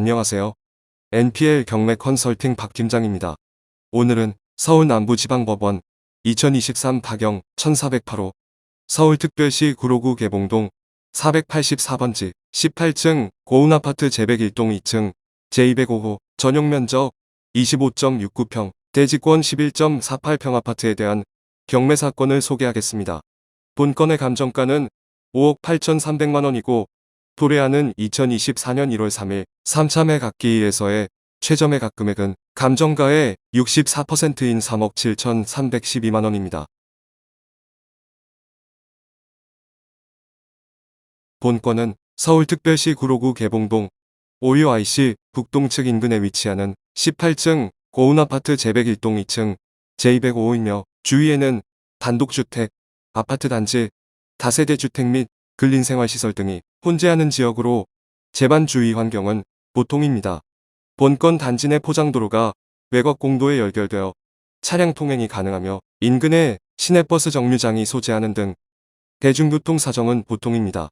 안녕하세요. NPL 경매 컨설팅 박 팀장입니다. 오늘은 서울 남부지방법원 2023 타경 1408호 서울특별시 구로구 개봉동 484번지 18층 고운아파트 제101동 2층 제205호 전용 면적 25.69평 대지권 11.48평 아파트에 대한 경매 사건을 소개하겠습니다. 본건의 감정가는 5억 8,300만 원이고 도래하는 2024년 1월 3일 3차 매각기일에서의 최저 매각 금액은 감정가의 64%인 3억 7,312만 원입니다. 본건은 서울특별시 구로구 개봉동 OUIC 북동 측 인근에 위치하는 18층 고운아파트 제101동 2층 제205호이며 주위에는 단독주택, 아파트 단지, 다세대 주택 및 근린생활시설 등이 혼재하는 지역으로 재반 주위 환경은 보통입니다. 본건 단지 내 포장도로가 외곽 공도에 연결되어 차량 통행이 가능하며 인근에 시내버스 정류장이 소재하는 등 대중교통 사정은 보통입니다.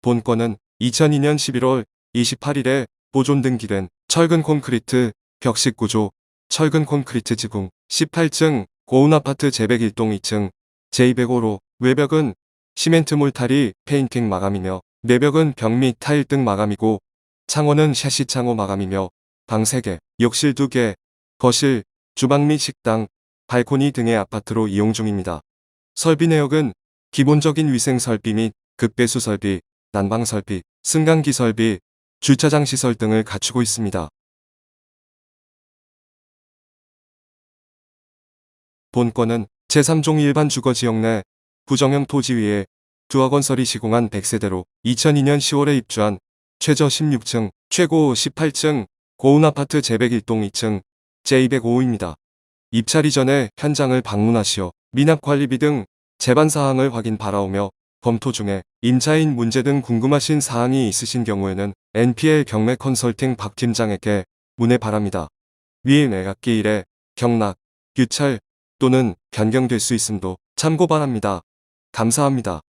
본건은 2002년 11월 28일에 보존 등기된 철근 콘크리트 벽식 구조 철근 콘크리트 지붕 18층 고운 아파트 제101동 2층 제205로 외벽은 시멘트 몰타리 페인팅 마감이며 내벽은 벽 및 타일 등 마감이고 창호는 샤시 창호 마감이며 방 3개, 욕실 2개, 거실, 주방 및 식당, 발코니 등의 아파트로 이용 중입니다. 설비 내역은 기본적인 위생 설비 및 급배수 설비, 난방 설비, 승강기 설비, 주차장 시설 등을 갖추고 있습니다. 본건은 제3종 일반 주거 지역 내 부정형 토지 위에 두억 건설이 시공한 100세대로 2002년 10월에 입주한 최저 16층, 최고 18층 고운아파트 제101동 2층 제205호입니다. 입찰 이 전에 현장을 방문하시어 미납관리비 등 재반 사항을 확인 바라오며 검토 중에 임차인 문제 등 궁금하신 사항이 있으신 경우에는 NPL 경매 컨설팅 박 팀장에게 문의 바랍니다. 위 매각기 일에 경락, 유찰 또는 변경될 수 있음도 참고 바랍니다. 감사합니다.